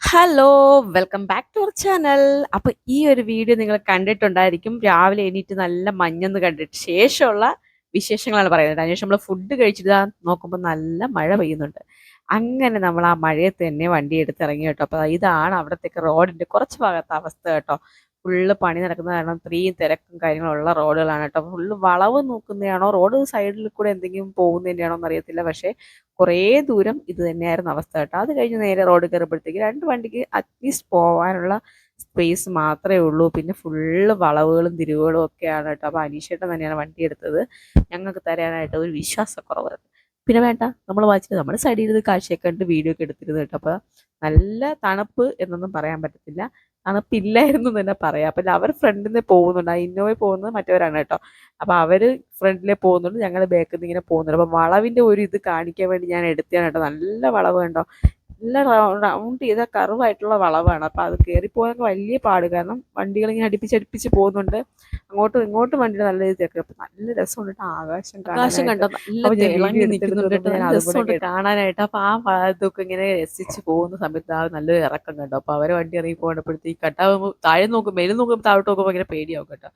Hello welcome back to our channel അപ്പൊ ഈ ഒരു വീഡിയോ നിങ്ങൾ കണ്ടിട്ടുണ്ടായിരിക്കും. രാവിലെ എണീറ്റ് നല്ല മഞ്ഞെന്ന് കണ്ടിട്ട് ശേഷമുള്ള വിശേഷങ്ങളാണ് പറയുന്നത്. അതിനുശേഷം നമ്മൾ ഫുഡ് കഴിച്ചിട്ട് നോക്കുമ്പോൾ നല്ല മഴ പെയ്യുന്നുണ്ട്. അങ്ങനെ നമ്മൾ ആ മഴയത്ത് തന്നെ വണ്ടി എടുത്തിറങ്ങി കേട്ടോ. അപ്പൊ ഇതാണ് അവിടത്തേക്ക് റോഡിന്റെ കുറച്ച് ഭാഗത്തെ അവസ്ഥ കേട്ടോ. ഫുള്ള് പണി നടക്കുന്ന കാരണം ഇത്രയും തിരക്കും കാര്യങ്ങളും ഉള്ള റോഡുകളാണ് കേട്ടോ. ഫുള്ള് വളവ് നോക്കുന്നതാണോ? റോഡ് സൈഡിൽ കൂടെ എന്തെങ്കിലും പോകുന്നതിന്റെയാണോ എന്നറിയത്തില്ല. പക്ഷേ കുറേ ദൂരം ഇത് തന്നെയായിരുന്നു അവസ്ഥ കേട്ടോ. അത് കഴിഞ്ഞ് നേരെ റോഡ് കയറുമ്പോഴത്തേക്ക് രണ്ട് വണ്ടിക്ക് അറ്റ്ലീസ്റ്റ് പോകാനുള്ള സ്പേസ് മാത്രമേ ഉള്ളൂ. പിന്നെ ഫുള്ള് വളവുകളും തിരിവുകളും ഒക്കെയാണ് കേട്ടോ. അപ്പോൾ അനീഷേട്ടൻ തന്നെയാണ് വണ്ടി എടുത്തത്. ഞങ്ങൾക്ക് തരാനായിട്ട് ഒരു വിശ്വാസക്കുറവ് പിന്നെ വേണ്ട നമ്മൾ വായിച്ചത് നമ്മുടെ സൈഡിൽ ഇത് കാഴ്ചയൊക്കെ കണ്ട് വീഡിയോ ഒക്കെ എടുത്തിരുന്നു കേട്ടോ. അപ്പോൾ നല്ല തണുപ്പ് എന്നൊന്നും പറയാൻ പറ്റത്തില്ല. തണുപ്പില്ലായിരുന്നു തന്നെ പറയാം. അപ്പം അവർ ഫ്രണ്ടിൽ നിന്ന് പോകുന്നുണ്ട്. ആ ഇന്നോവയിൽ പോകുന്നത് മറ്റവരാണ് കേട്ടോ. അപ്പം അവർ ഫ്രണ്ടിലെ പോകുന്നുണ്ട്. ഞങ്ങൾ ബാക്കിൽ നിന്ന് ഇങ്ങനെ പോകുന്നുണ്ട്. അപ്പം വളവിന്റെ ഒരു ഇത് കാണിക്കാൻ വേണ്ടി ഞാൻ എടുത്തതാണ് കേട്ടോ. നല്ല വളവ് കണ്ടോ? നല്ല റൗണ്ട് ചെയ്ത കറുവായിട്ടുള്ള വളവാണ്. അപ്പം അത് കയറിപ്പോകാനൊക്കെ വലിയ പാട്. കാരണം വണ്ടികൾ ഇങ്ങനെ അടുപ്പിച്ചടുപ്പിച്ച് അടുപ്പിച്ച് പോകുന്നുണ്ട്. അങ്ങോട്ടും ഇങ്ങോട്ടും വണ്ടിയുടെ നല്ല രീതിയിൽ തിരക്ക്. അപ്പം നല്ല രസമുണ്ട് ആകാശം ആകാശം. കണ്ടോ? നല്ല കാണാനായിട്ട്. അപ്പൊ ആ ഇതൊക്കെ ഇങ്ങനെ രസിച്ച് പോകുന്ന സമയത്ത് ആ നല്ലൊരു ഇറക്കം കണ്ടോ? അപ്പൊ അവരെ വണ്ടി ഇറങ്ങി പോകണപ്പോഴത്തേ ഈ കട്ട താഴെ നോക്കും മേലും നോക്കുമ്പോൾ താഴോട്ട് നോക്കുമ്പോൾ ഭയങ്കര പേടിയാവും കേട്ടോ.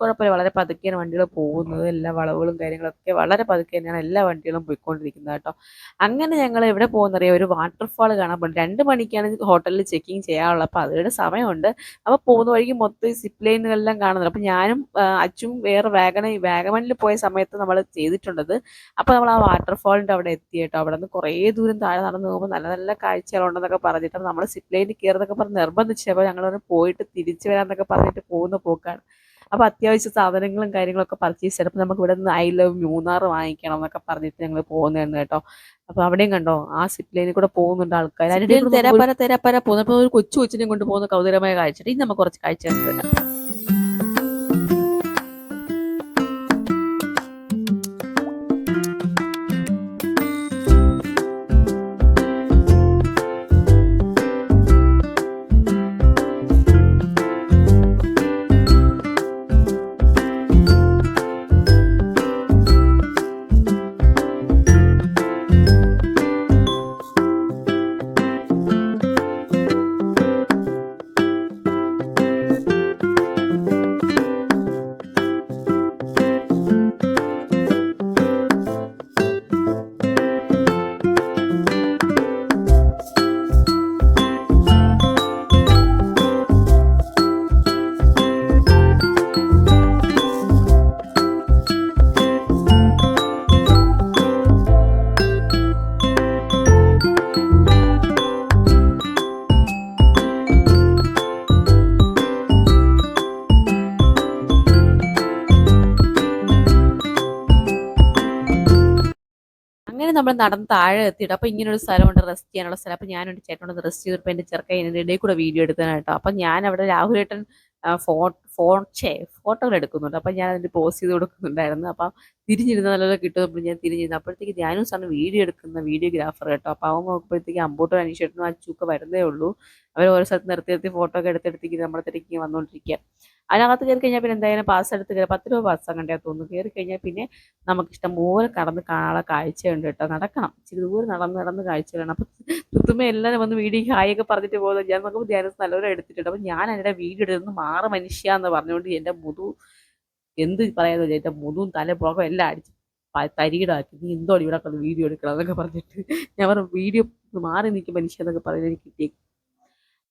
കുഴപ്പമില്ല. വളരെ പതുക്കെയാണ് വണ്ടികൾ പോകുന്നത്. എല്ലാ വളവുകളും കാര്യങ്ങളൊക്കെ വളരെ പതുക്കെ തന്നെയാണ് എല്ലാ വണ്ടികളും പോയിക്കൊണ്ടിരിക്കുന്നത് കേട്ടോ. അങ്ങനെ ഞങ്ങൾ എവിടെ പോകുന്നറിയാം? ഒരു വാട്ടർഫാൾ കാണാൻ പോകും രണ്ട് മണിക്കാണ് ഹോട്ടലിൽ ചെക്കിങ് ചെയ്യാനുള്ളത്. അപ്പോൾ അതിയുടെ സമയമുണ്ട്. അപ്പോൾ പോകുന്ന വഴിക്ക് മൊത്തം സിപ്പ് ലൈനുകളെല്ലാം കാണുന്നുണ്ട്. അപ്പോൾ ഞാനും അച്ചും വേറെ വാഗണ വാഗമണിൽ പോയ സമയത്ത് നമ്മൾ ചെയ്തിട്ടുണ്ടത്. അപ്പോൾ നമ്മൾ ആ വാട്ടർഫാളിന്റെ അവിടെ എത്തി കേട്ടോ. അവിടെ നിന്ന് കുറേ ദൂരം താഴെ നടന്ന് പോകുമ്പോൾ നല്ല നല്ല കാഴ്ചകളുണ്ടെന്നൊക്കെ പറഞ്ഞിട്ട് നമ്മൾ സിപ്പ് ലൈനിൽ കയറുന്നൊക്കെ പറഞ്ഞ് നിർബന്ധിച്ചപ്പോൾ ഞങ്ങൾ പോയിട്ട് തിരിച്ചു വരാമെന്നൊക്കെ പറഞ്ഞിട്ട് പോകുന്ന പോക്കാണ്. അപ്പോൾ അത്യാവശ്യ സാധനങ്ങളും കാര്യങ്ങളൊക്കെ പർച്ചേസ് ചെയ്തപ്പോൾ നമുക്ക് ഇവിടെ നിന്ന് ഐ ലവ് മൂന്നാർ വാങ്ങിക്കണം എന്നൊക്കെ പറഞ്ഞിട്ട് ഞങ്ങൾ പോകുന്നതായിരുന്നു കേട്ടോ. അപ്പോൾ അവിടെയും കണ്ടോ ആ സിപ്ലൈനിൽ കൂടെ പോകുന്നുണ്ട് ആൾക്കാർ കൂടെ തെരാപ്പര തെരാപ്പര അപ്പോൾ ഒരു കൊച്ചു കൊച്ചിനെയും കൊണ്ട് പോകുന്ന കൗതുകരമായ കാഴ്ച. ഇനി നമുക്ക് കുറച്ച് കാഴ്ച അങ്ങനെ നമ്മൾ നടന്ന് താഴെ എത്തിയിട്ട് അപ്പൊ ഇങ്ങനെ ഒരു സ്ഥലമുണ്ട് റെസ്റ്റ് ചെയ്യാനുള്ള സ്ഥലം. അപ്പൊ ഞാനൊരു ചേട്ടനോട് റെസ്റ്റ് ചെയ്തപ്പോൾ എന്റെ ചെറുക്കൻ ഇതിന്റെ ഇടയിൽ കൂടെ വീഡിയോ എടുത്തതാണ് അപ്പൊ ഞാൻ അവിടെ രാഹുലേട്ടൻ ഫോൺ ഛേ ഫോട്ടോകൾ എടുക്കുന്നുണ്ട്. അപ്പം ഞാൻ അതിന്റെ പോസ്റ്റ് ചെയ്ത് കൊടുക്കുന്നുണ്ടായിരുന്നു. അപ്പം തിരിഞ്ഞിരുന്ന നല്ലപോലെ കിട്ടുമ്പോൾ ഞാൻ തിരിഞ്ഞിരുന്നു. അപ്പോഴത്തേക്ക് ധ്യാനം സാറിന് വീഡിയോ എടുക്കുന്ന വീഡിയോഗ്രാഫർ കേട്ടോ. അപ്പോൾ അവൻ നോക്കുമ്പോഴത്തേക്ക് അമ്പോട്ടും അനീഷേട്ടനും അച്ചൂക്കെ വരുന്നേ ഉള്ളൂ. അവർ ഓരോ സ്ഥലത്ത് നിർത്തി നിർത്തി ഫോട്ടോ ഒക്കെ എടുത്തെടുത്തേക്ക് നമ്മുടെ തിരക്കി വന്നുകൊണ്ടിരിക്കുക അതിനകത്ത് കയറി കഴിഞ്ഞാൽ പിന്നെ എന്തായാലും പാസ് എടുത്ത് കയറി പത്ത് രൂപ പാസ് അങ്ങോട്ടേ തോന്നുന്നു. കയറി കഴിഞ്ഞാൽ പിന്നെ നമുക്കിഷ്ടം ഇഷ്ടംപോലെ കടന്ന് കാണാനുള്ള കാഴ്ചയുണ്ട് കേട്ടോ. നടക്കണം. ഇച്ചിരി ദൂരം നടന്ന് നടന്ന് കാഴ്ച വേണം അപ്പം തുത്തുമ്മ എല്ലാവരും വന്ന് വീഡിയോ ഹായ് ഒക്കെ പറഞ്ഞിട്ട് പോകുന്നത് ഞാൻ നോക്കുമ്പോൾ ധ്യാനം നല്ലവരെ എടുത്തിട്ടുണ്ട്. അപ്പം ഞാൻ അതിന്റെ വീഡിയോ എടുത്ത് മാറ് മനുഷ്യ എന്ന് പറഞ്ഞുകൊണ്ട് എന്റെ മുതു എന്ത് പറയാന്ന് എന്റെ മുതും തല പുറകും എല്ലാം അടിച്ച് തരികിടാക്കി. നീ എന്തോ ഇവിടെ കൊണ്ട് വീഡിയോ എടുക്കണം എന്നൊക്കെ പറഞ്ഞിട്ട്. ഞാൻ പറഞ്ഞു വീഡിയോ മാറി നിൽക്കും മനുഷ്യ എന്നൊക്കെ പറഞ്ഞ് എനിക്ക് കിട്ടി.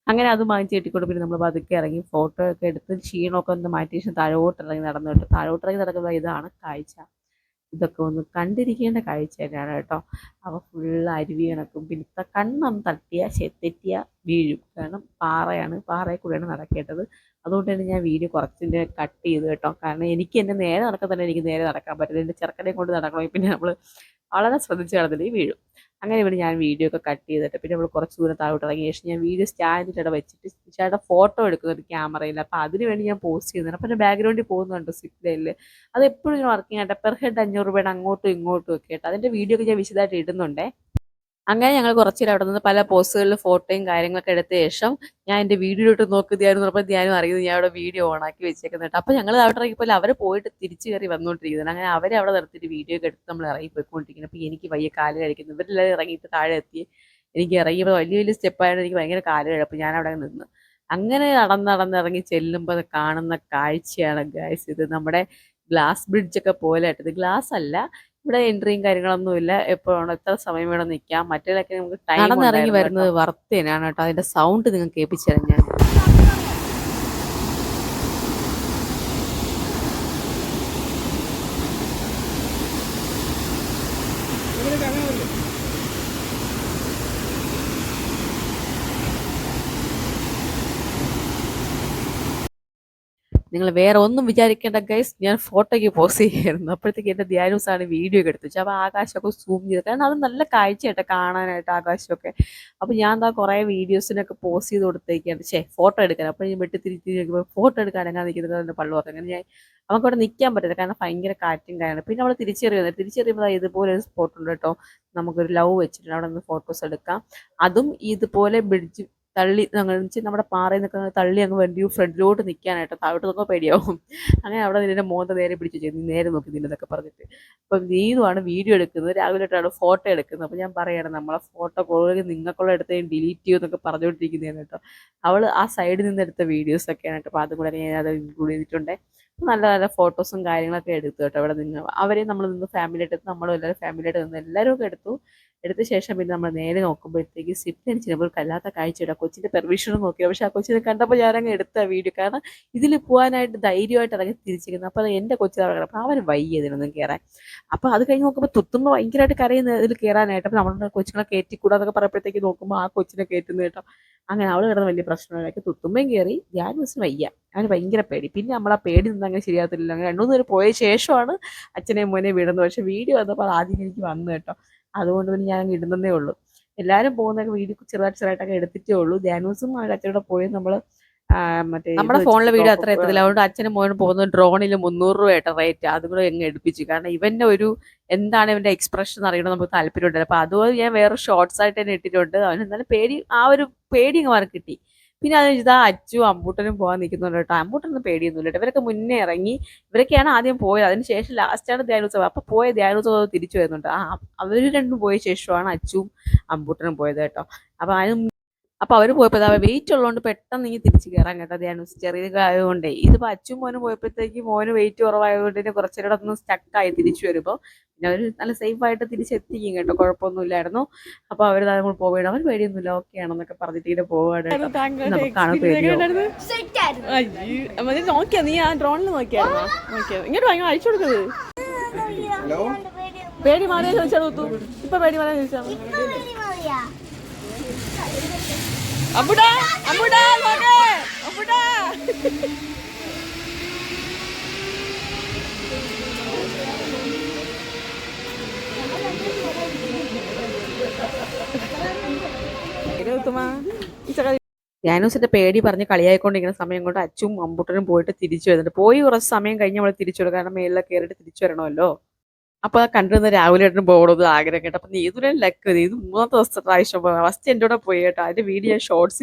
അങ്ങനെ അത് വാങ്ങിച്ച് കെട്ടിക്കൊണ്ട് പിന്നെ നമ്മൾ പതുക്കെ ഇറങ്ങി ഫോട്ടോ ഒക്കെ എടുത്ത് ക്ഷീണമൊക്കെ ഒന്ന് മാറ്റി ശേഷം താഴോട്ട് ഇറങ്ങി നടന്നു താഴോട്ട് ഇറങ്ങി നടക്കുന്ന ഇതാണ് കാഴ്ച. ഇതൊക്കെ ഒന്ന് കണ്ടിരിക്കേണ്ട കാഴ്ച തന്നെയാണ് കേട്ടോ. അവ ഫുൾ അരുവി കണക്കും പിന്നെ ത- കണ്ണൊന്ന് തട്ടിയ തെറ്റിയ വീഴും. കാരണം പാറയാണ്. പാറയിൽ കൂടെയാണ് നടക്കേണ്ടത്. അതുകൊണ്ട് തന്നെ ഞാൻ വീഡിയോ കുറച്ചിന്റെ കട്ട് ചെയ്ത് കേട്ടോ. കാരണം എനിക്ക് എന്റെ നേരെ നടക്കാൻ തന്നെ എനിക്ക് നേരെ നടക്കാൻ പറ്റില്ല. എന്റെ ചെറുക്കനെ കൊണ്ട് നടക്കണമെങ്കിൽ പിന്നെ നമ്മൾ വളരെ ശ്രദ്ധിച്ച് നടന്നില്ലെങ്കിൽ വീഴും. അങ്ങനെ ഇവിടെ ഞാൻ വീഡിയോ ഒക്കെ കട്ട് ചെയ്തിട്ട്. പിന്നെ നമ്മൾ കുറച്ച് ദൂരം താഴോട്ട് ഇറങ്ങിയ ശേഷം ഞാൻ വീഡിയോ സ്റ്റാൻഡിൽ അവിടെ വെച്ചിട്ട് ചേട്ടാ ഫോട്ടോ എടുക്കുന്നുണ്ട് ക്യാമറയിൽ അപ്പോൾ അതിന് വേണ്ടി ഞാൻ പോസ്റ്റ് ചെയ്യുന്നുണ്ട് അപ്പോൾ എന്റെ ബാക്ക്ഗ്രൗണ്ടിൽ പോകുന്നുണ്ട് സിപ്ലയിൽ അത് എപ്പോഴും വർക്കിംഗ് ആട്ടെ പെർ ഹെഡ് അഞ്ഞൂറ് രൂപയുടെ അങ്ങോട്ടും ഇങ്ങോട്ടും ഒക്കെ ആയിട്ട്. അതിന്റെ വീഡിയോ ഒക്കെ ഞാൻ വിശദമായിട്ട് ഇടുന്നുണ്ടേ. അങ്ങനെ ഞങ്ങൾ കുറച്ച് നേരം അവിടെ നിന്ന് പല പോസ്റ്റുകളിൽ ഫോട്ടോയും കാര്യങ്ങളൊക്കെ എടുത്ത ശേഷം ഞാൻ എന്റെ വീഡിയോയിലോട്ട് നോക്കി ധ്യാനം പറഞ്ഞപ്പോൾ ധ്യാനം അറിയുന്നത് ഞാൻ അവിടെ വീഡിയോ ഓണാക്കി വെച്ചേക്കുന്നത് കേട്ടോ. അപ്പോൾ ഞങ്ങൾ അവിടെ ഇറങ്ങിപ്പോൾ അവർ പോയിട്ട് തിരിച്ചു കയറി വന്നുകൊണ്ടിരിക്കുന്നത് അങ്ങനെ അവരെ അവിടെ നിർത്തിയിട്ട് വീഡിയോ ഒക്കെ എടുത്ത് നമ്മൾ ഇറങ്ങി പോയിക്കൊണ്ടിരിക്കുന്നത് അപ്പോൾ എനിക്ക് വയ്യ കാൽ കഴിക്കുന്നു ഇവരെല്ലാം ഇറങ്ങിയിട്ട് താഴെ എത്തി. എനിക്ക് ഇറങ്ങിയപ്പോൾ വലിയ വലിയ സ്റ്റെപ്പായതുകൊണ്ട് എനിക്ക് ഭയങ്കര കാൽ കഴിപ്പം. ഞാൻ അവിടെ നിന്ന് അങ്ങനെ നടന്ന് നടന്ന് ഇറങ്ങി ചെല്ലുമ്പോൾ കാണുന്ന കാഴ്ചയാണ് ഗൈസ് ഇത് നമ്മുടെ ഗ്ലാസ് ബ്രിഡ്ജൊക്കെ പോലെ ആയിട്ട്. ഇത് ഗ്ലാസ് അല്ല. ഇവിടെ എൻട്രിയും കാര്യങ്ങളൊന്നുമില്ല എപ്പോഴാണ് എത്ര സമയം വേണം നിൽക്കാം. മറ്റേതൊക്കെ നമുക്ക് ടൈം നടന്നിറങ്ങി വരുന്നത് വർത്തേനാണ് കേട്ടോ. അതിന്റെ സൗണ്ട് നിങ്ങൾ കേൾപ്പിച്ചറിഞ്ഞാൽ തരാം ഞാൻ. നിങ്ങൾ വേറെ ഒന്നും വിചാരിക്കേണ്ട ഗൈസ് ഞാൻ ഫോട്ടോയ്ക്ക് പോസ് ചെയ്യായിരുന്നു. അപ്പോഴത്തേക്ക് എന്റെ ധ്യാനൂസാണ് വീഡിയോ എടുത്തു. അപ്പോൾ ആകാശമൊക്കെ സൂം ചെയ്ത്. കാരണം അത് നല്ല കാഴ്ചയായിട്ട് കാണാനായിട്ട് ആകാശമൊക്കെ. അപ്പോൾ ഞാൻ എന്താ കുറേ വീഡിയോസിനൊക്കെ പോസ് ചെയ്ത് കൊടുത്തേക്കാണ്. ഛേ ഫോട്ടോ എടുക്കാൻ. അപ്പോൾ ഞാൻ വെട്ടി തിരിച്ച് നോക്കുമ്പോൾ ഫോട്ടോ എടുക്കാൻ എങ്ങനെ നിൽക്കുന്നത് എന്റെ പള്ളു പറഞ്ഞു അങ്ങനെ ഞാൻ നമുക്ക് അവിടെ നിൽക്കാൻ പറ്റില്ല കാരണം ഭയങ്കര കാറ്റും കാര്യമാണ് പിന്നെ നമ്മൾ തിരിച്ചറിയുന്നത്. തിരിച്ചറിയുമ്പോൾ ഇതുപോലെ ഒരു സ്പോട്ടുണ്ട് കേട്ടോ. നമുക്കൊരു ലവ് വെച്ചിട്ടുണ്ട്. അവിടെ നിന്ന് ഫോട്ടോസ് എടുക്കാം. അതും ഇതുപോലെ ബ്രിഡ്ജ് തള്ളി ഞങ്ങൾ നമ്മുടെ പാറയിൽ നിൽക്കുന്ന തള്ളി അങ്ങ് വണ്ടി ഫ്രണ്ടിലോട്ട് നിൽക്കാനായിട്ട് താഴോട്ട് നോക്കാൻ പേടിയാവും. അങ്ങനെ അവിടെ നിന്നെ മോന്ത നേരെ പിടിച്ചു ചെയ്തു നേരെ നോക്കി നിന്നതൊക്കെ പറഞ്ഞിട്ട്. അപ്പം നീതുമാണ് വീഡിയോ എടുക്കുന്നത്. രാവിലെ തൊട്ടാണ് ഫോട്ടോ എടുക്കുന്നത്. അപ്പം ഞാൻ പറയാണ് നമ്മളെ ഫോട്ടോ കൂടുതൽ നിങ്ങൾക്കുള്ള എടുത്ത് ഡിലീറ്റ് ചെയ്യും എന്നൊക്കെ പറഞ്ഞുകൊണ്ടിരിക്കുന്നതാണ് കേട്ടോ. അവൾ ആ സൈഡിൽ നിന്ന് എടുത്ത വീഡിയോസ് ഒക്കെയാണ് കേട്ടോ. അപ്പോൾ അതും കൂടെ ഞാൻ അത് ഇൻക്ലൂഡ് ചെയ്തിട്ടുണ്ട്. നല്ല നല്ല ഫോട്ടോസും കാര്യങ്ങളൊക്കെ എടുത്തു കേട്ടോ അവിടെ നിന്ന്. അവരെ നമ്മൾ നിന്ന് ഫാമിലി എടുത്ത് നമ്മളും എല്ലാവരും ഫാമിലി ആയിട്ട് നിന്ന് എല്ലാവരും ഒക്കെ എടുത്തു. എടുത്ത ശേഷം പിന്നെ നമ്മൾ നേരെ നോക്കുമ്പോഴത്തേക്ക് സിപ്ലിന് ചിലപ്പോൾ കല്ലാത്ത കാഴ്ചയുടെ കൊച്ചിന്റെ പെർമിഷനും നോക്കി പക്ഷേ ആ കൊച്ചിനെ കണ്ടപ്പോൾ ഞാനങ്ങ് എടുത്ത വീഡിയോ കാരണം ഇതിൽ പോകാനായിട്ട് ധൈര്യമായിട്ട് ഇറങ്ങി തിരിച്ചിരിക്കുന്നത് അപ്പോൾ എന്റെ കൊച്ചിനെ അവിടെ കിടക്കും അവന് വയ്യ ഇതിനൊന്നും കയറാൻ അപ്പോൾ അത് കഴിഞ്ഞ് നോക്കുമ്പോൾ തുത്തുമ്പോൾ ഭയങ്കരമായിട്ട് കരയുന്ന ഇതിൽ കയറാനായിട്ട് അപ്പോൾ നമ്മുടെ കൊച്ചിനെ കയറ്റിക്കൂടാന്നൊക്കെ പറയുമ്പോഴത്തേക്ക് നോക്കുമ്പോൾ ആ കൊച്ചിനെ കയറ്റുന്നു കേട്ടോ. അങ്ങനെ അവൾ കിടന്ന് വലിയ പ്രശ്നമില്ലാക്കി തുത്തുമ്പയും കയറി ഞാൻ മിസ്സിന് വയ്യ. അവന് ഭയങ്കര പേടി. പിന്നെ നമ്മൾ ആ പേടി നിന്ന് അങ്ങനെ ശരിയാകത്തില്ല അങ്ങനെ രണ്ടു മൂന്ന് പേര് പോയ ശേഷമാണ് അച്ഛനെയും മോനെ വിടുന്നത്. പക്ഷെ വീഡിയോ വന്നപ്പോൾ ആദ്യം എനിക്ക് വന്നു കേട്ടോ. അതുകൊണ്ട് പിന്നെ ഞാൻ ഇടുന്നതേ ഉള്ളൂ. എല്ലാവരും പോകുന്നൊക്കെ വീഡിയോ ചെറുതായിട്ട് ചെറുതായിട്ടൊക്കെ എടുത്തിട്ടേ ഉള്ളൂ. ധ്യാനൂസും അവരുടെ അച്ഛനോടെ പോയി നമ്മൾ മറ്റേ നമ്മുടെ ഫോണിലെ വീഡിയോ അത്ര എത്തത്തില്ല. അതുകൊണ്ട് അച്ഛനും മോനും പോകുന്ന ഡ്രോണിൽ മുന്നൂറ് രൂപയായിട്ട് റേറ്റ് അതും കൂടെ എങ്ങ് എടുപ്പിച്ചു. കാരണം ഇവന്റെ ഒരു എന്താണ് ഇവന്റെ എക്സ്പ്രഷൻ അറിയണം നമുക്ക് താല്പര്യമുണ്ട് അപ്പൊ അതുപോലെ ഞാൻ വേറെ ഷോർട്സ് ആയിട്ട് തന്നെ ഇട്ടിട്ടുണ്ട്. അവന് എന്നാലും പേടി ആ ഒരു പേടി അങ്ങ് മാറി കിട്ടി. പിന്നെ അത് ഇതാ അച്ചു അമ്പൂട്ടനും പോകാൻ നിൽക്കുന്നുണ്ട് കേട്ടോ. അമ്പൂട്ടനൊന്നും പേടിയൊന്നുമില്ല കേട്ടോ. ഇവരൊക്കെ മുന്നേ ഇറങ്ങി ഇവരൊക്കെയാണ് ആദ്യം പോയത്. അതിന് ശേഷം ലാസ്റ്റാണ് ധ്യാനോത്സവം. അപ്പൊ പോയ ധ്യാനോത്സവം തിരിച്ചു വരുന്നുണ്ട്. ആ അവർ രണ്ടും പോയ ശേഷമാണ് അച്ചുവും അമ്പൂട്ടനും പോയത് കേട്ടോ. അപ്പൊ അതിന് അപ്പൊ അവർ പോയപ്പോ വെയിറ്റ് ഉള്ളതുകൊണ്ട് പെട്ടെന്ന് ഇനി തിരിച്ചു കയറാൻ കേട്ടോ ധ്യാനം ചെറിയ ആയതുകൊണ്ടേ ഇതിപ്പോ അച്ഛൻ മോനും പോയപ്പോഴത്തേക്ക് മോന് വെയിറ്റ് കുറവായതുകൊണ്ട് തന്നെ കുറച്ചുകൂടെ ഒന്ന് സ്റ്റക്കായി തിരിച്ചു വരുമ്പോൾ പിന്നെ അവർ നല്ല സേഫ് ആയിട്ട് തിരിച്ചെത്തിക്കും കേട്ടോ. കുഴപ്പമൊന്നുമില്ലായിരുന്നു. അപ്പൊ അവർ നമ്മൾ പോവുകയാണ്. അവർ പേടിയൊന്നുമില്ല. ഓക്കെ ആണെന്നൊക്കെ പറഞ്ഞിട്ട് ഇങ്ങനെ പോവാണ് കേട്ടോ. നമുക്കാണ് പേടിയോ? നോക്കിയാ? നീ ആ ഡ്രോണിൽ നോക്കിയായിരുന്നോ ഇങ്ങോട്ട് ഭയങ്കര അയച്ചു കൊടുക്കുന്നത് പേടി മാറിയാ ചോദിച്ചാൽ ഇപ്പൊ പേടി മാറിയാ ചോദിച്ചാൽ അമ്പുടാ അമ്പുടാ അമ്പുടാ ഞാനൂസിന്റെ പേടി പറഞ്ഞ് കളിയായിക്കൊണ്ടിരിക്കുന്ന സമയം കൊണ്ട് അച്ചും അമ്പൂട്ടനും പോയിട്ട് തിരിച്ചു വരുന്നുണ്ട്. പോയി കുറച്ച് സമയം കഴിഞ്ഞ് നമ്മൾ തിരിച്ചു വരും. കാരണം മേളിലൊക്കെ കയറിയിട്ട് തിരിച്ചു വരണമല്ലോ. അപ്പൊ കണ്ടിരുന്ന രാവിലെ ഏട്ടനും പോകണമെന്ന് ആഗ്രഹം കേട്ടോ. അപ്പൊ നീതുരൻ ലക്ക് ഇത് മൂന്നാമത്തെ ദിവസത്തെ പ്രാവശ്യം ഫസ്റ്റ് എന്റെ കൂടെ പോയി കേട്ടോ. അതിന്റെ വീഡിയോ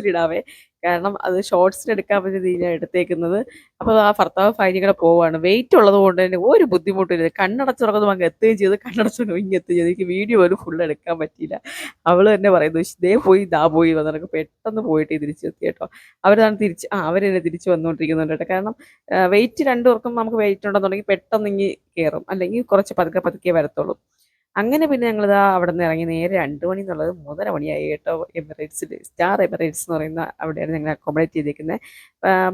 ഇടാവേ. കാരണം അത് ഷോർട്സിൽ എടുക്കാൻ പറ്റിയ ഞാൻ എടുത്തേക്കുന്നത്. അപ്പോൾ ആ ഭർത്താവ് ഫൈനിങ്ങനെ പോവാണ്. വെയിറ്റ് ഉള്ളത് കൊണ്ട് തന്നെ ഒരു ബുദ്ധിമുട്ടില്ല. കണ്ണടച്ചുറങ്ങുന്നത് അങ്ങ് എത്തുകയും ചെയ്തു. കണ്ണടച്ചുറങ്ങും ഇങ്ങ് എത്തുകയും ചെയ്തു. എനിക്ക് വീഡിയോ പോലും ഫുൾ എടുക്കാൻ പറ്റിയില്ല. അവൾ തന്നെ പറയുന്നു ദേ പോയി ദാ പോയി. വന്നിട്ട് പെട്ടെന്ന് പോയിട്ട് തിരിച്ചെത്തി കേട്ടോ. അവരാണ് തിരിച്ച് ആ അവരെന്നെ തിരിച്ച് വന്നുകൊണ്ടിരിക്കുന്നുണ്ട് കേട്ടോ. കാരണം വെയിറ്റ് രണ്ടു പേർക്കും നമുക്ക് വെയിറ്റ് ഉണ്ടെന്നുണ്ടെങ്കിൽ പെട്ടെന്ന് ഇങ്ങ് കയറും അല്ലെങ്കിൽ കുറച്ച് പതുക്കെ പതുക്കെ വരത്തുള്ളൂ. അങ്ങനെ പിന്നെ ഞങ്ങൾ ഇതാ അവിടെ നിന്ന് ഇറങ്ങി നേരെ രണ്ട് മണി എന്നുള്ളത് മൂന്നര മണിയായി കേട്ടോ എമിറേറ്റ്സിൽ സ്റ്റാർ എമിറേറ്റ്സ് എന്ന് പറയുന്ന അവിടെയാണ് ഞങ്ങൾ അക്കോമഡേറ്റ് ചെയ്തിരിക്കുന്നത്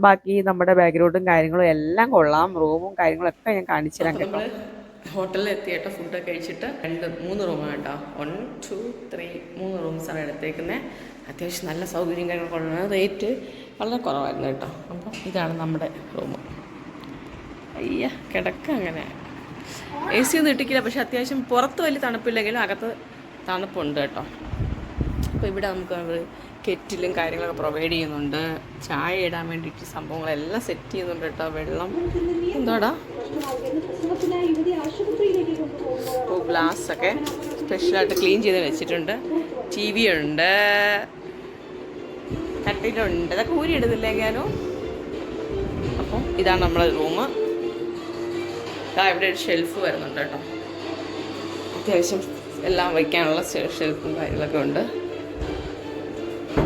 ബാക്കി നമ്മുടെ ബാക്ക്ഗ്രൗണ്ടും കാര്യങ്ങളും എല്ലാം കൊള്ളാം. റൂമും കാര്യങ്ങളൊക്കെ ഞാൻ കാണിച്ചു തരാം കേട്ടോ. ഹോട്ടലിൽ എത്തി ഫുഡ് ഫുഡൊക്കെ കഴിച്ചിട്ട്. രണ്ട് മൂന്ന് റൂമാണ് കേട്ടോ. വൺ ടു ത്രീ മൂന്ന് റൂംസാണ് എടുത്തേക്കുന്നത് അത്യാവശ്യം നല്ല സൗകര്യം കാര്യങ്ങളൊക്കെ റേറ്റ് വളരെ കുറവായിരുന്നു കേട്ടോ. അപ്പം ഇതാണ് നമ്മുടെ റൂം. അയ്യ കിടക്ക അങ്ങനെ. എ സി ഒന്നും ഇട്ടിക്കില്ല പക്ഷെ അത്യാവശ്യം പുറത്ത് വലിയ തണുപ്പില്ലെങ്കിലും അകത്ത് തണുപ്പുണ്ട് കേട്ടോ. അപ്പോൾ ഇവിടെ നമുക്ക് കെറ്റിലും കാര്യങ്ങളൊക്കെ പ്രൊവൈഡ് ചെയ്യുന്നുണ്ട്. ചായ ഇടാൻ വേണ്ടിയിട്ട് സംഭവങ്ങളെല്ലാം സെറ്റ് ചെയ്യുന്നുണ്ട് കേട്ടോ വെള്ളം. എന്താടാ? ഓ ഗ്ലാസ്സൊക്കെ സ്പെഷ്യലായിട്ട് ക്ലീൻ ചെയ്ത് വെച്ചിട്ടുണ്ട്. ടി വി ഉണ്ട്. കട്ടിലുണ്ട്. അതൊക്കെ ഊരി ഇടുന്നില്ല അപ്പം ഇതാണ് നമ്മളെ റൂം ഇവിടെ ഒരു ഷെൽഫ് വരുന്നുണ്ട് കേട്ടോ. അത്യാവശ്യം എല്ലാം വയ്ക്കാനുള്ള ഷെൽഫും കാര്യങ്ങളൊക്കെ ഉണ്ട്.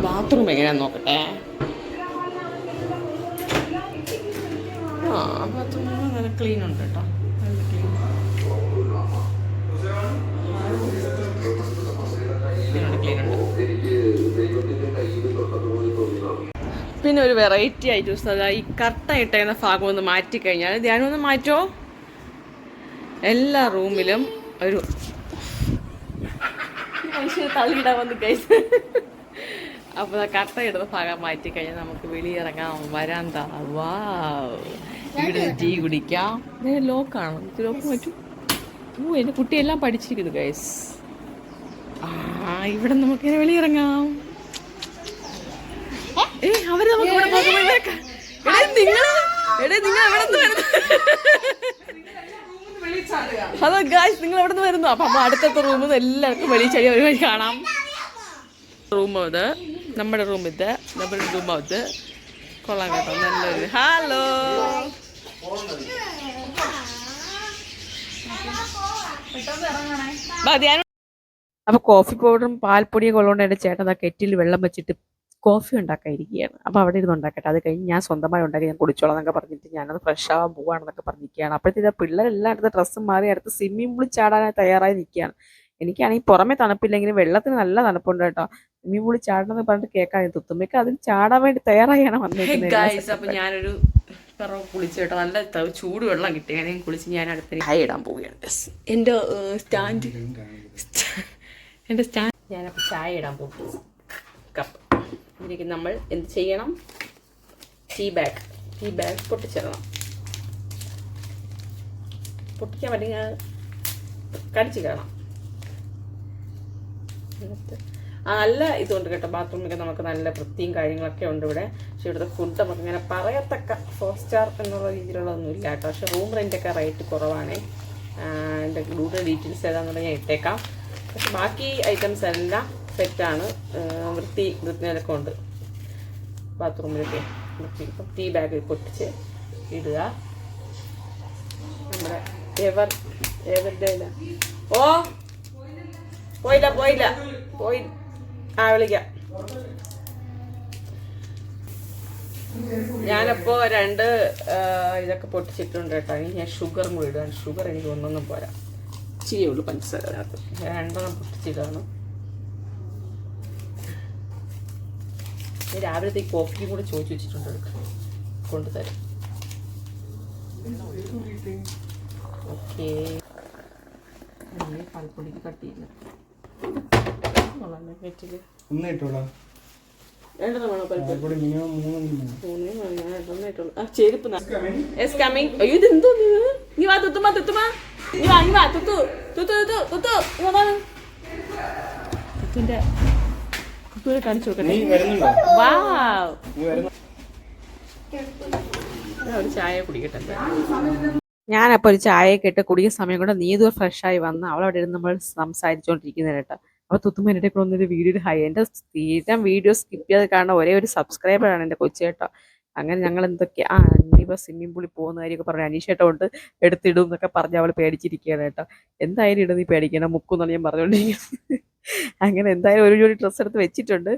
ബാത്റൂം എങ്ങനെയാന്ന് നോക്കട്ടെ? ആ ബാത്റൂം നല്ല ക്ലീൻ ഉണ്ട് കേട്ടോ. നല്ല ക്ലീൻ ഉണ്ട്. പിന്നെ ഒരു വെറൈറ്റി അതാ ഈ കട്ട ഇട്ടേക്കുന്ന ഭാഗം ഒന്ന് മാറ്റി കഴിഞ്ഞാൽ ധ്യാനം ഒന്ന് മാറ്റോ എല്ലാ റൂമിലും ഒരു മനുഷ്യനെ തള്ളിയിടാൻ വന്ന് കഴിച്ച് അപ്പോൾ കട്ടയിടുന്ന ഭാഗം മാറ്റി കഴിഞ്ഞാൽ നമുക്ക് വെളിയിറങ്ങാം. വരാന്ത വാ ഇവിടെ ടീ കുടിക്കാം. ലോക്കാണ് ലോക്ക് പറ്റും ഓ എന്റെ കുട്ടിയെല്ലാം പഠിച്ചിരിക്കുന്നു ഗൈസ് ആ ഇവിടെ നമുക്ക് വെളിയിറങ്ങാം. ഏ അവർ നമുക്ക് നിങ്ങൾ എടേ നിങ്ങൾ അവിടെ നിന്ന് ഹലോ ഗായ്സ് നിങ്ങൾ എവിടെ നിന്ന് വരുന്നു? അപ്പൊ അടുത്ത അടുത്തത്തെ റൂമിൽ നിന്ന് എല്ലാവർക്കും വെളിയിൽ ചെടി ഒരു വഴി കാണാം. റൂം ഇത് നമ്മുടെ റൂം ഇത് നമ്മുടെ റൂം ഇത് കൊള്ളാം കേട്ടോ നല്ലൊരു ഹലോ. അപ്പൊ കോഫി പൗഡറും പാൽപ്പൊടിയും കൊള്ളോണ്ട് എന്റെ ചേട്ടൻ ആ കെറ്റിൽ വെള്ളം വെച്ചിട്ട് കോഫി ഉണ്ടാക്കാതിരിക്കുകയാണ് അപ്പോൾ അവിടെ ഇരുന്ന് ഉണ്ടാക്കട്ടെ. അത് കഴിഞ്ഞ് ഞാൻ സ്വന്തമായി ഉണ്ടാക്കി ഞാൻ കുടിച്ചോളാം എന്നൊക്കെ പറഞ്ഞിട്ട് ഞാനത് ഫ്രഷ് ആവാൻ പോവാണെന്നൊക്കെ പറഞ്ഞിരിക്കുകയാണ്. അപ്പോഴത്തേക്ക് പിള്ളേരെല്ലാം അടുത്ത ഡ്രസ്സ് മാറി അടുത്ത് സ്വിമ്മിംഗ് പൂളിൽ ചാടാനായി തയ്യാറായി നിൽക്കുകയാണ്. എനിക്കാണെങ്കിൽ പുറമെ തണുപ്പില്ലെങ്കിലും വെള്ളത്തിന് നല്ല തണുപ്പുണ്ട് കേട്ടോ. സ്വിമ്മിംഗ് പൂളിൽ ചാടണമെന്ന് പറഞ്ഞിട്ട് കേൾക്കാൻ തുത്തുമ്മയ്ക്ക് അതിൽ ചാടാൻ വേണ്ടി തയ്യാറായാണ് വന്നിരിക്കുന്നത് അപ്പൊ ഞാനൊരു കുളിച്ചു കേട്ടോ. നല്ല ചൂട് വെള്ളം കിട്ടി. അങ്ങനെ കുളിച്ച് ഞാൻ അടുത്ത ചായ ഇടാൻ പോവുകയാണ്. എന്റെ സ്റ്റാൻഡ് എന്റെ സ്റ്റാൻഡ് ഞാനപ്പോൾ ചായ ഇടാൻ പോകും കപ്പ്. ഇതിലേക്ക് നമ്മൾ എന്ത് ചെയ്യണം? ടീ ബാഗ് ടീ ബാഗ് പൊട്ടിച്ചിടണം. പൊട്ടിക്കാൻ പറ്റുന്ന കടിച്ച് കാണാം നല്ല ഇതുണ്ട് കേട്ടോ. ബാത്റൂമിലൊക്കെ നമുക്ക് നല്ല വൃത്തിയും കാര്യങ്ങളൊക്കെ ഉണ്ട് ഇവിടെ. പക്ഷെ ഇവിടുത്തെ ഫുഡ് നമുക്ക് ഇങ്ങനെ പറയത്തക്ക ഫോർ സ്റ്റാർ എന്നുള്ള രീതിയിലുള്ളതൊന്നും ഇല്ല കേട്ടോ. പക്ഷെ റൂം റെന്റൊക്കെ റേറ്റ് കുറവാണ്. എന്റെ കൂടുതൽ ഡീറ്റെയിൽസ് ഏതാണെന്നുള്ളത് ഞാൻ ഇട്ടേക്കാം. പക്ഷെ ബാക്കി ഐറ്റംസ് എല്ലാം സെറ്റാണ് വൃത്തി വൃത്തിനൊക്കെ ഉണ്ട്. ബാത്റൂമിലൊക്കെ വൃത്തി ഇപ്പം ടീ ബാഗ് പൊട്ടിച്ച് ഇടുക. നമ്മുടെ എവർ എവരുടെ ഓ പോയില്ല പോയില്ല. പോയി ആ വിളിക്കാം. ഞാനപ്പോ രണ്ട് ഇതൊക്കെ പൊട്ടിച്ചിട്ടുണ്ട് കേട്ടോ. ഇനി ഞാൻ ഷുഗർ കൂടി ഷുഗർ എനിക്ക് ഒന്നൊന്നും പോരാ. ഇച്ചിരിയേ ഉള്ളൂ പഞ്ചസാര രണ്ടെണ്ണം പൊട്ടിച്ചിടാണ്. ഞാൻ രാവിലത്തെ കോഫിയും കൂടെ ചോദിച്ചു വെച്ചിട്ടുണ്ട്. കൊണ്ടുതരാം. ഓക്കേ. പാൽപ്പൊടിക്ക് ചെരുപ്പ് അയ്യോ ഇത്? എന്തോ നീ വാ തുത്തുമാ തുത്തുമാ നീ വാ നീ വാ. തുത്തു തുത്തു തുത്തു തുത്തു. തുത്തുന്റെ തുത്തുനെ കാണിച്ചു നീ കൊടുക്കട്ടെ വരുന്നുണ്ടോ? വാ നീ വരുന്നു. ഒരു ചായ കുടിക്കട്ടെ. ഞാനപ്പോൾ ഒരു ചായയൊക്കെ ഇട്ട് കുടിക്കുന്ന സമയം കൊണ്ട് നീതു ഫ്രഷ് ആയി വന്ന് അവളവിടെ ഇരുന്ന് നമ്മൾ സംസാരിച്ചുകൊണ്ടിരിക്കുന്നത് കേട്ടോ. അപ്പോൾ തുത്തുമ്പോ എന്റെ കൂടെ ഒന്നൊരു വീഡിയോ ഹൈ എന്റെ സ്ഥിരം വീഡിയോ സ്കിപ്പ് ചെയ്ത് കാണുന്ന ഒരേ ഒരു സബ്സ്ക്രൈബറാണ് എന്റെ കൊച്ചു കേട്ടോ. അങ്ങനെ ഞങ്ങൾ എന്തൊക്കെ ആ ഇനിയിപ്പോൾ സ്വിമ്മിംഗ് പൂളിൽ പോകുന്ന കാര്യമൊക്കെ പറഞ്ഞു അനീഷേട്ട കൊണ്ട് എടുത്തിടും എന്നൊക്കെ പറഞ്ഞ് അവൾ പേടിച്ചിരിക്കുകയാണ് കേട്ടോ. എന്തായാലും ഇടും നീ പേടിക്കണം മുക്കുന്നാണ് ഞാൻ പറഞ്ഞുകൊണ്ടിരിക്കുന്നത്. അങ്ങനെ എന്തായാലും ഒരു ജോഡി ഡ്രസ്സ് എടുത്ത് വെച്ചിട്ടുണ്ട്.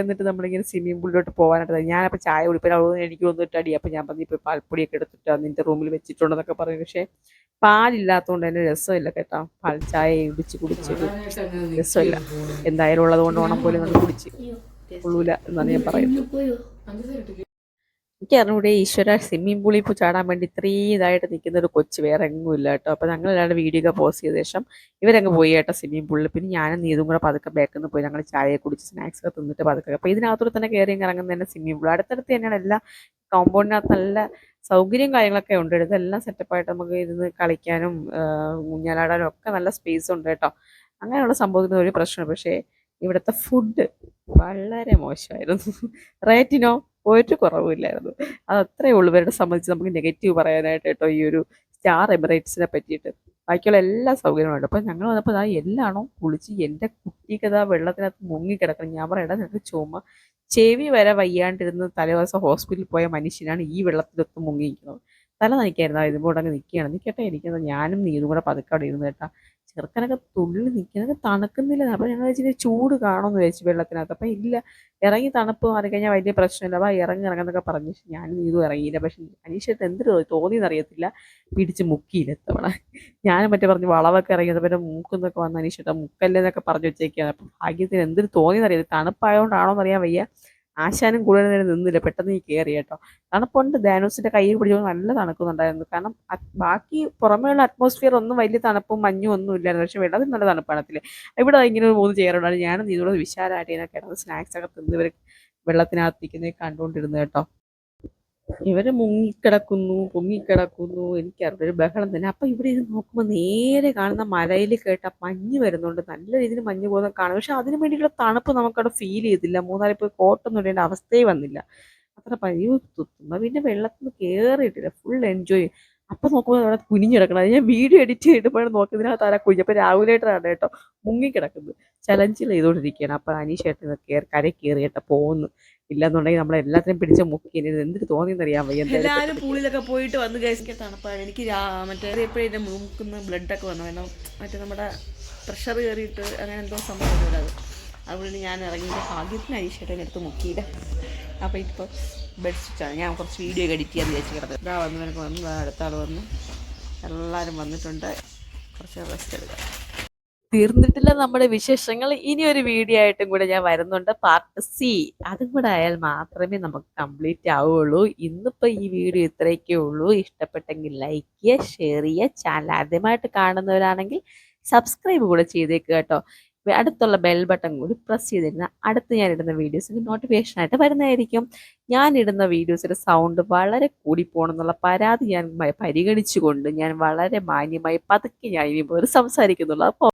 എന്നിട്ട് നമ്മളിങ്ങനെ സ്വിമ്മിംഗ് പൂളിലോട്ട് പോകാനായിട്ട് ഞാനപ്പോൾ ചായ കുടിപ്പോൾ അവൾ എനിക്ക് വന്നിട്ട് അടി അപ്പം ഞാൻ പറഞ്ഞു ഇപ്പോൾ പാൽപ്പൊടിയൊക്കെ എടുത്തിട്ട് നിന്റെ റൂമിൽ വെച്ചിട്ടുണ്ടെന്നൊക്കെ പറഞ്ഞു. പക്ഷേ പാലില്ലാത്തതുകൊണ്ട് തന്നെ രസമില്ല കേട്ടോ. പാൽ ചായ ഇടിച്ച് കുടിച്ച്. രസമില്ല. എന്തായാലും ഉള്ളത് കൊണ്ട് ഓണം പോലെ നമ്മൾ കുടിച്ച്. കൊള്ളൂല എന്നാണ് ഞാൻ പറയുന്നത്. എനിക്ക് അറിഞ്ഞൂടെ ഈശ്വര സ്വിമ്മിംഗ് പൂളിൽ പോയി ചാടാൻ വേണ്ടി ഇത്രയും ഇതായിട്ട് നിൽക്കുന്ന ഒരു കൊച്ച് വേറെ എങ്ങും ഇല്ല കേട്ടോ. അപ്പോൾ ഞങ്ങൾ വീഡിയോ ഒക്കെ പോസ്റ്റ് ചെയ്ത ശേഷം ഇവരങ്ങ് പോയി കേട്ടോ സ്വിമ്മിംഗ് പൂളിൽ. പിന്നെ ഞാനും നീതും കൂടെ പതുക്കെ ബാക്കിൽ നിന്ന് പോയി. ഞങ്ങൾ ചായ കുടിച്ച് സ്നാക്സ് ഒക്കെ തിന്നിട്ട് പതുക്കെ. അപ്പോൾ ഇതിനകത്തൂടെ തന്നെ കയറി ഇറങ്ങുന്ന തന്നെ സ്വിമ്മിംഗ് പൂൾ. അടുത്തടുത്ത് തന്നെയാണ് എല്ലാ കോമ്പൗണ്ടിനകത്ത് നല്ല സൗകര്യം കാര്യങ്ങളൊക്കെ ഉണ്ട് ഇതെല്ലാം സെറ്റപ്പായിട്ട് നമുക്ക് ഇരുന്ന് കളിക്കാനും ഊഞ്ഞാലാടാനും ഒക്കെ നല്ല സ്പേസ് ഉണ്ട് കേട്ടോ. അങ്ങനെയുള്ള സംഭവത്തിന് ഒരു പ്രശ്നമാണ് പക്ഷേ ഇവിടുത്തെ ഫുഡ് വളരെ മോശമായിരുന്നു. റേറ്റിനോ ഒരു കുറവില്ലായിരുന്നു. അത് അത്രയേ ഉള്ളൂ. ഇവരുടെ സംബന്ധിച്ച് നമുക്ക് നെഗറ്റീവ് പറയാനായിട്ട് കേട്ടോ ഈ ഒരു സ്റ്റാർ എമിറേറ്റ്സിനെ പറ്റിയിട്ട്. ബാക്കിയുള്ള എല്ലാ സൗകര്യങ്ങളുണ്ട് അപ്പോൾ ഞങ്ങൾ വന്നപ്പോൾ അതാ എല്ലാണോ കുളിച്ച് എന്റെ കുട്ടിക്ക് അതാ വെള്ളത്തിനകത്ത് മുങ്ങിക്കിടക്കണം. ഞാൻ പറയടാ നിനക്ക് ചുമ. ചെവി വരെ വയ്യാണ്ടിരുന്ന് തലേദിവസം ഹോസ്പിറ്റലിൽ പോയ മനുഷ്യനാണ് ഈ വെള്ളത്തിലൊത്ത് മുങ്ങിയിരിക്കുന്നത്. തല നനയ്ക്കായിരുന്നു. ഇതുപോലെ അങ്ങ് നിൽക്കുകയാണ്. നിൽക്കട്ടെ എനിക്കത് ഞാനും നീതും കൂടെ പതുക്കെ അവിടെ ഇരുന്ന് കേട്ടാ. ചെറുക്കനൊക്കെ തുള്ളി നിൽക്കുന്നത് തണുക്കുന്നില്ല. അപ്പോൾ ഞങ്ങൾ വെച്ചിട്ട് ചൂട് കാണുമെന്ന് വിചാരിച്ചു വെള്ളത്തിനകത്ത്. അപ്പം ഇല്ല ഇറങ്ങി തണുപ്പ് മാറി കഴിഞ്ഞാൽ വലിയ പ്രശ്നമില്ല. അപ്പോൾ ഇറങ്ങി ഇറങ്ങുന്നൊക്കെ പറഞ്ഞു. പക്ഷെ ഞാനും ഇതും ഇറങ്ങിയില്ല. പക്ഷെ അനീഷേട്ട് എന്ത് തോന്നി എന്നറിയത്തില്ല പിടിച്ച് മുക്കിയില്ല തവണ. ഞാനും മറ്റേ പറഞ്ഞു വളവൊക്കെ ഇറങ്ങിയത്. പിന്നെ മൂക്കുന്നൊക്കെ വന്ന അനീഷേട്ടാ മുക്കല്ലേ എന്നൊക്കെ പറഞ്ഞു വെച്ചേക്കാണ് അപ്പം ഭാഗ്യത്തിന് എന്തൊരു തോന്നി എന്നറിയത്തില്ല തണുപ്പായതുകൊണ്ടാണോ എന്നറിയാൻ വയ്യ. ആശാനും കൂടുതൽ നേരം നിന്നില്ല. പെട്ടെന്ന് ഈ കയറി കേട്ടോ. തണുപ്പുണ്ട്. ധാനൂസിന്റെ കയ്യിൽ പിടിച്ചപ്പോൾ നല്ല തണുക്കുന്നുണ്ടായിരുന്നു കാരണം ബാക്കി പുറമേയുള്ള അറ്റ്മോസ്ഫിയർ ഒന്നും വലിയ തണുപ്പും മഞ്ഞും ഒന്നും ഇല്ലായിരുന്നു. പക്ഷെ വെള്ളത്തിൽ നല്ല തണുപ്പാണത്തില്ലേ ഇവിടെ ഇങ്ങനെ ഒരു മൂന്ന് ചെയറുണ്ടായിരുന്നു ഞാനും ഇതിനോട് വിശാലമായിട്ട് ഇങ്ങനെ കിടന്ന് സ്നാക്സ് ഒക്കെ തിന്ന് ഇവർ വെള്ളത്തിനകത്തിക്കുന്നത് കണ്ടുകൊണ്ടിരുന്നു കേട്ടോ. ഇവർ മുങ്ങിക്കിടക്കുന്നു പൊങ്ങിക്കിടക്കുന്നു എനിക്കറിയില്ല ഒരു ബഹളം തന്നെ. അപ്പൊ ഇവിടെ ഇത് നോക്കുമ്പോൾ നേരെ കാണുന്ന മലയിൽ കേട്ട മഞ്ഞ് വരുന്നുണ്ട്. നല്ല രീതിയിൽ മഞ്ഞ് പോകുന്ന കാണും. പക്ഷെ അതിന് വേണ്ടിയിട്ടുള്ള തണുപ്പ് നമുക്കവിടെ ഫീൽ ചെയ്തില്ല. മൂന്നാറിൽ പോയി കോട്ടൊന്നും ഇടേണ്ട അവസ്ഥയെ വന്നില്ല. അത്ര പരിവ് തുത്തുമ്പോ പിന്നെ വെള്ളത്തിൽ കയറിയിട്ടില്ല ഫുൾ എൻജോയ് അപ്പൊ നോക്കുമ്പോൾ അവിടെ കുനിഞ്ഞിടക്കണം ഞാൻ വീഡിയോ എഡിറ്റ് ചെയ്തപ്പോഴും നോക്കുന്നതിനകത്ത് ആരാ കുഞ്ഞ് അപ്പൊ രാഹുലേട്ടനാണ് കേട്ടോ. മുങ്ങിക്കിടക്കുന്നത്. ചലഞ്ചിൽ ചെയ്തുകൊണ്ടിരിക്കുകയാണ്. അപ്പൊ അനീഷേട്ടൻ കയറി കര കയറി കേട്ടോ പോകുന്നു. ഇല്ലെന്നുണ്ടെങ്കിൽ നമ്മളെല്ലാത്തിനും പിടിച്ച മുക്കി. എന്തിട്ട് തോന്നിയെന്നറിയാൻ വയ്യ. എല്ലാവരും പൂളിലൊക്കെ പോയിട്ട് വന്ന് കഴിക്കാൻ തണുപ്പാണ്. എനിക്ക് മറ്റേ എപ്പോഴും മൂക്കുന്ന ബ്ലഡൊക്കെ വന്നു. കാരണം മറ്റേ നമ്മുടെ പ്രഷർ കയറിയിട്ട് അങ്ങനെ എന്തോ സംഭവം അതുകൊണ്ട് ഞാൻ ഇറങ്ങിയിട്ട് ഭാഗ്യത്തിന് അനീഷേട്ടൻ എടുത്ത് മുക്കിയില്ല. അപ്പോൾ ഇപ്പോൾ ബെഡ്ഷീറ്റാണ് ഞാൻ കുറച്ച് വീഡിയോ എഡിറ്റ് ചെയ്യാൻ വിചാരിച്ചു കിടന്നത്. ഇതാ വന്ന് വന്നു ദാ അടുത്ത ആൾ വന്നു എല്ലാവരും വന്നിട്ടുണ്ട്. കുറച്ച് റെസ്റ്റ് എടുക്കാം. തീർന്നിട്ടില്ല നമ്മുടെ വിശേഷങ്ങൾ. ഇനി ഒരു വീഡിയോ ആയിട്ടും കൂടെ ഞാൻ വരുന്നുണ്ട്. പാർട്ട് സി അതും കൂടെ ആയാൽ മാത്രമേ നമുക്ക് കംപ്ലീറ്റ് ആവുകയുള്ളൂ ഇന്നിപ്പോൾ ഈ വീഡിയോ ഇത്രയൊക്കെ ഉള്ളൂ. ഇഷ്ടപ്പെട്ടെങ്കിൽ ലൈക്ക് ചെയ്യുക ഷെയർ ചെയ്യുക. ചാനൽ ആദ്യമായിട്ട് കാണുന്നവരാണെങ്കിൽ സബ്സ്ക്രൈബ് കൂടെ ചെയ്തേക്കുക കേട്ടോ. അടുത്തുള്ള ബെൽ ബട്ടൺ കൂടി പ്രസ് ചെയ്തിരുന്ന അടുത്ത് ഞാൻ ഇടുന്ന വീഡിയോസിന് നോട്ടിഫിക്കേഷൻ ആയിട്ട് വരുന്നതായിരിക്കും. ഞാൻ ഇടുന്ന വീഡിയോസിന്റെ സൗണ്ട് വളരെ കൂടി പോണെന്നുള്ള പരാതി ഞാൻ പരിഗണിച്ചുകൊണ്ട് ഞാൻ വളരെ മാന്യമായി പതുക്കെ ഞാൻ ഇനി പോലും സംസാരിക്കുന്നുള്ളൂ.